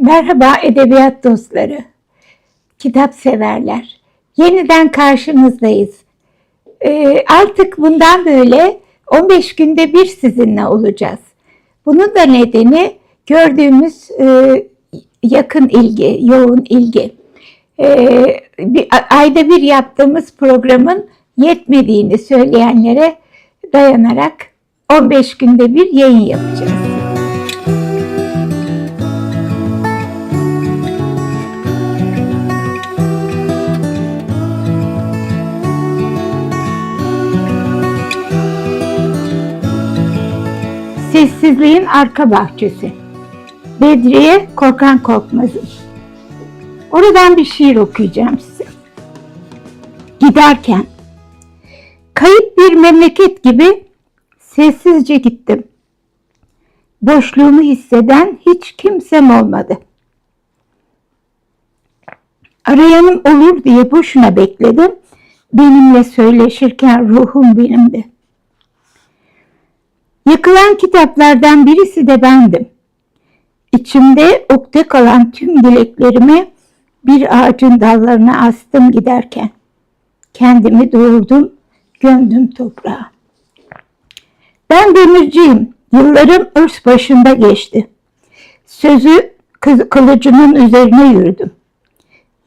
Merhaba edebiyat dostları, kitap severler. Yeniden karşınızdayız. Ee, artık bundan böyle 15 günde bir sizinle olacağız. Bunun da nedeni gördüğümüz e, yakın ilgi, yoğun ilgi. Ee, bir, ayda bir yaptığımız programın yetmediğini söyleyenlere dayanarak 15 günde bir yayın yapacağız. Sessizliğin arka bahçesi. Bedriye Korkan Korkmaz'ın. Oradan bir şiir okuyacağım size. Giderken kayıp bir memleket gibi sessizce gittim. Boşluğumu hisseden hiç kimsem olmadı. Arayanım olur diye boşuna bekledim. Benimle söyleşirken ruhum benimdi. Yıkılan kitaplardan birisi de bendim. İçimde ukde kalan tüm dileklerimi bir ağacın dallarına astım giderken. Kendimi doğurdum, gömdüm toprağa. Ben demirciyim, yıllarım örs başında geçti. Sözü kılıcının üzerine yürüdüm.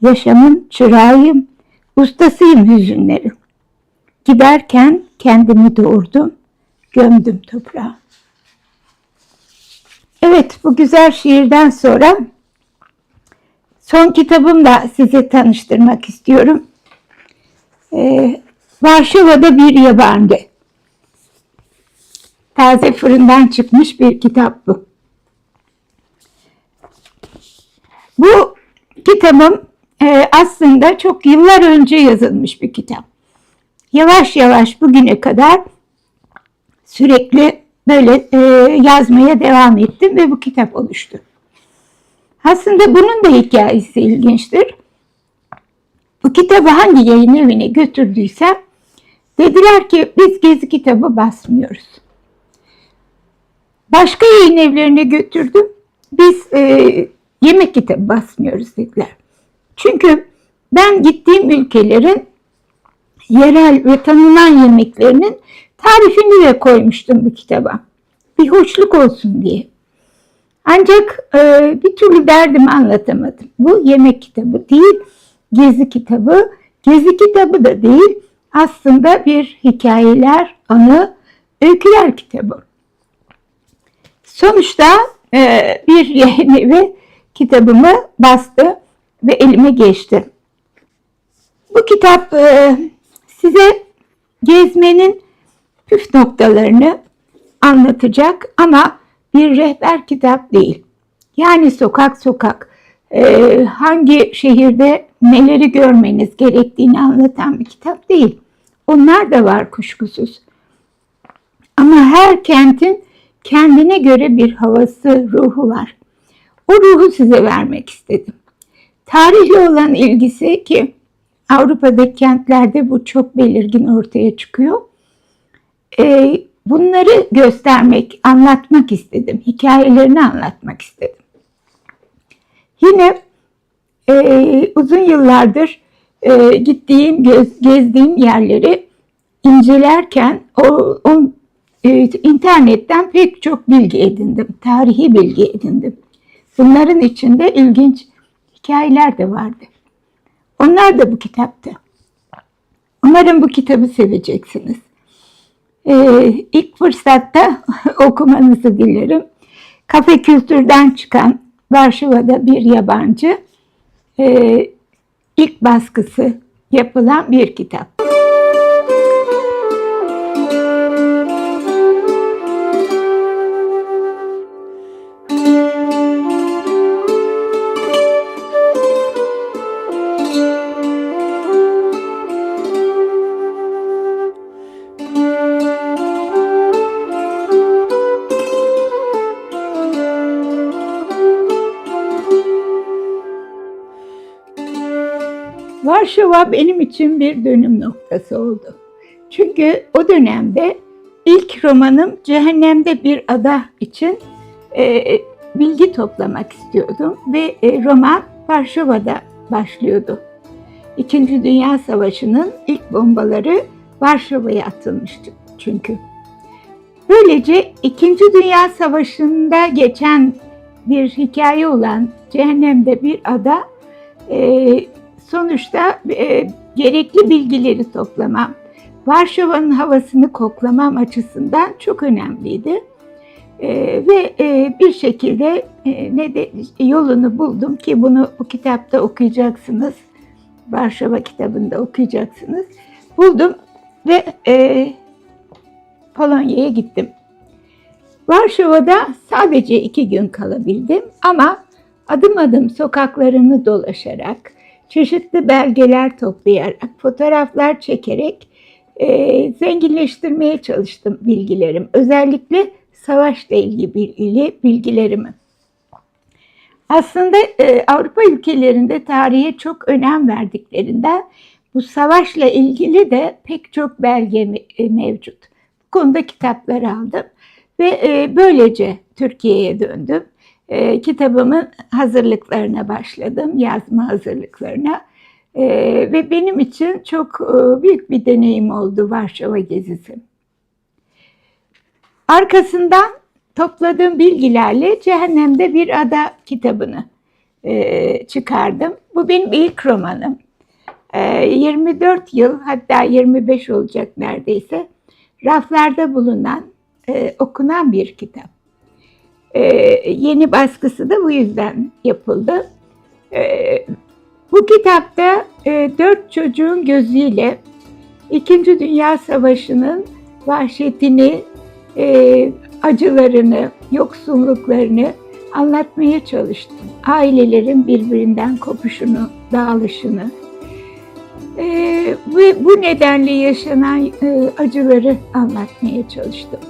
Yaşamın çırağıyım, ustasıyım hüzünlerin. Giderken kendimi doğurdum, gömdüm toprağa. Evet, bu güzel şiirden sonra son kitabımla sizi tanıştırmak istiyorum. Ee, Varşova'da bir yabancı. Taze fırından çıkmış bir kitap bu. Bu kitabım e, aslında çok yıllar önce yazılmış bir kitap. Yavaş yavaş bugüne kadar sürekli böyle e, yazmaya devam ettim ve bu kitap oluştu. Aslında bunun da hikayesi ilginçtir. Bu kitabı hangi yayın evine götürdüysem dediler ki biz gezi kitabı basmıyoruz. Başka yayın evlerine götürdüm. Biz e, yemek kitabı basmıyoruz dediler. Çünkü ben gittiğim ülkelerin yerel ve tanınan yemeklerinin tarifini de koymuştum bu kitaba. Bir hoşluk olsun diye. Ancak e, bir türlü derdimi anlatamadım. Bu yemek kitabı değil, gezi kitabı. Gezi kitabı da değil, aslında bir hikayeler, anı, öyküler kitabı. Sonuçta e, bir yayın evi kitabımı bastı ve elime geçti. Bu kitap e, size gezmenin püf noktalarını anlatacak ama bir rehber kitap değil. Yani sokak sokak e, hangi şehirde neleri görmeniz gerektiğini anlatan bir kitap değil. Onlar da var kuşkusuz. Ama her kentin kendine göre bir havası, ruhu var. O ruhu size vermek istedim. Tarihle olan ilgisi ki Avrupa'daki kentlerde bu çok belirgin ortaya çıkıyor. Ee, bunları göstermek, anlatmak istedim. Hikayelerini anlatmak istedim. Yine e, uzun yıllardır e, gittiğim, gez, gezdiğim yerleri incelerken o, o e, internetten pek çok bilgi edindim. Tarihi bilgi edindim. Bunların içinde ilginç hikayeler de vardı. Onlar da bu kitapta. Umarım bu kitabı seveceksiniz. Ee, ilk fırsatta okumanızı dilerim. Kafe kültürden çıkan Varşova'da bir yabancı e, ilk baskısı yapılan bir kitap. Varşova benim için bir dönüm noktası oldu. Çünkü o dönemde ilk romanım Cehennemde Bir Ada için e, bilgi toplamak istiyordum ve e, roman Varşova'da başlıyordu. İkinci Dünya Savaşı'nın ilk bombaları Varşova'ya atılmıştı çünkü. Böylece İkinci Dünya Savaşı'nda geçen bir hikaye olan Cehennem'de bir ada e, sonuçta e, gerekli bilgileri toplamam, Varşova'nın havasını koklamam açısından çok önemliydi. E, ve e, bir şekilde e, ne de yolunu buldum ki bunu bu kitapta okuyacaksınız. Varşova kitabında okuyacaksınız. Buldum ve e, Polonya'ya gittim. Varşova'da sadece iki gün kalabildim ama adım adım sokaklarını dolaşarak, çeşitli belgeler toplayarak, fotoğraflar çekerek e, zenginleştirmeye çalıştım bilgilerim. Özellikle savaşla ilgili bilgilerimi. Aslında e, Avrupa ülkelerinde tarihe çok önem verdiklerinden bu savaşla ilgili de pek çok belge e, mevcut. Bu konuda kitaplar aldım ve e, böylece Türkiye'ye döndüm. E, kitabımın hazırlıklarına başladım, yazma hazırlıklarına. E, ve benim için çok e, büyük bir deneyim oldu Varşova gezisi. Arkasından topladığım bilgilerle Cehennemde Bir Ada kitabını e, çıkardım. Bu benim ilk romanım. E, 24 yıl hatta 25 olacak neredeyse raflarda bulunan, e, okunan bir kitap. E, yeni baskısı da bu yüzden yapıldı. E, bu kitapta e, dört çocuğun gözüyle İkinci Dünya Savaşı'nın vahşetini, e, acılarını, yoksulluklarını anlatmaya çalıştım. Ailelerin birbirinden kopuşunu, dağılışını e, ve bu nedenle yaşanan e, acıları anlatmaya çalıştım.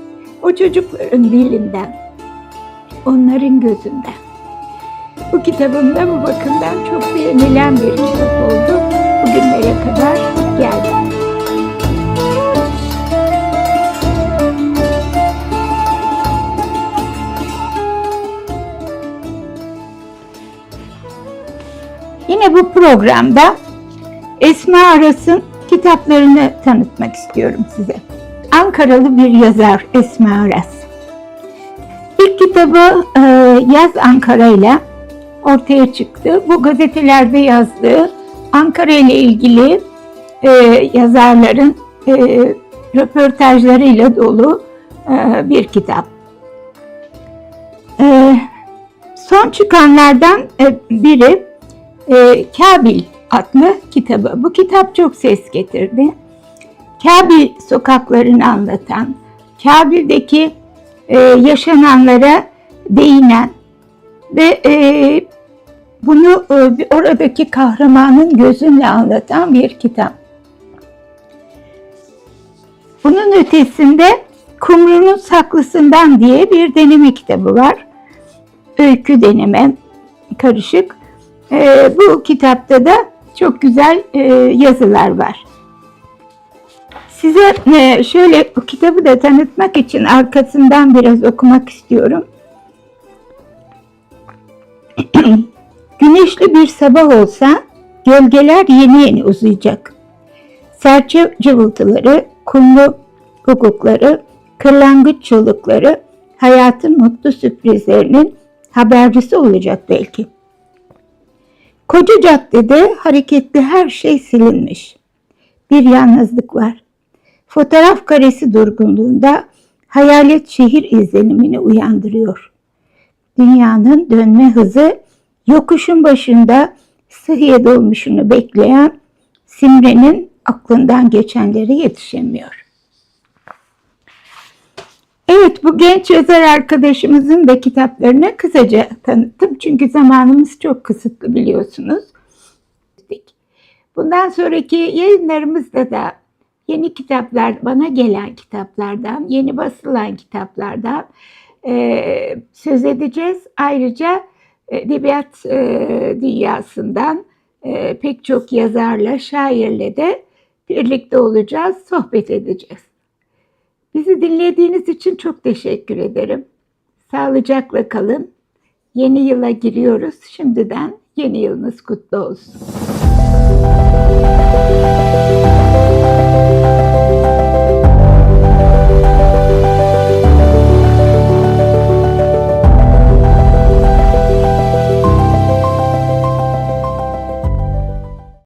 O çocukların dilinden, onların gözünden. Bu kitabım da bu bakımdan çok beğenilen bir kitap oldu. Bugünlere kadar geldi. Yine bu programda Esma Aras'ın kitaplarını tanıtmak istiyorum size. Ankaralı bir yazar Esma Aras. İlk kitabı e, Yaz Ankara ile ortaya çıktı. Bu gazetelerde yazdığı Ankara ile ilgili e, yazarların e, röportajlarıyla dolu e, bir kitap. E, son çıkanlardan e, biri e, Kabil adlı kitabı. Bu kitap çok ses getirdi. Kabil sokaklarını anlatan, Kabil'deki e, yaşananlara değinen ve e, bunu e, oradaki kahramanın gözünle anlatan bir kitap. Bunun ötesinde Kumru'nun Saklısından diye bir deneme kitabı var. Öykü deneme karışık. E, bu kitapta da çok güzel e, yazılar var. Size e, şöyle bu kitabı da tanıtmak için arkasından biraz okumak istiyorum. Güneşli bir sabah olsa gölgeler yeni yeni uzayacak. Serçe cıvıltıları, kumlu hukukları, kırlangıç çığlıkları hayatın mutlu sürprizlerinin habercisi olacak belki. Koca caddede hareketli her şey silinmiş. Bir yalnızlık var. Fotoğraf karesi durgunluğunda hayalet şehir izlenimini uyandırıyor. Dünyanın dönme hızı yokuşun başında sıhhiye dolmuşunu bekleyen Simre'nin aklından geçenlere yetişemiyor. Evet bu genç yazar arkadaşımızın da kitaplarını kısaca tanıttım. Çünkü zamanımız çok kısıtlı biliyorsunuz. Bundan sonraki yayınlarımızda da yeni kitaplar, bana gelen kitaplardan, yeni basılan kitaplardan e, söz edeceğiz. Ayrıca edebiyat e, dünyasından e, pek çok yazarla, şairle de birlikte olacağız, sohbet edeceğiz. Bizi dinlediğiniz için çok teşekkür ederim. Sağlıcakla kalın. Yeni yıla giriyoruz. Şimdiden yeni yılınız kutlu olsun.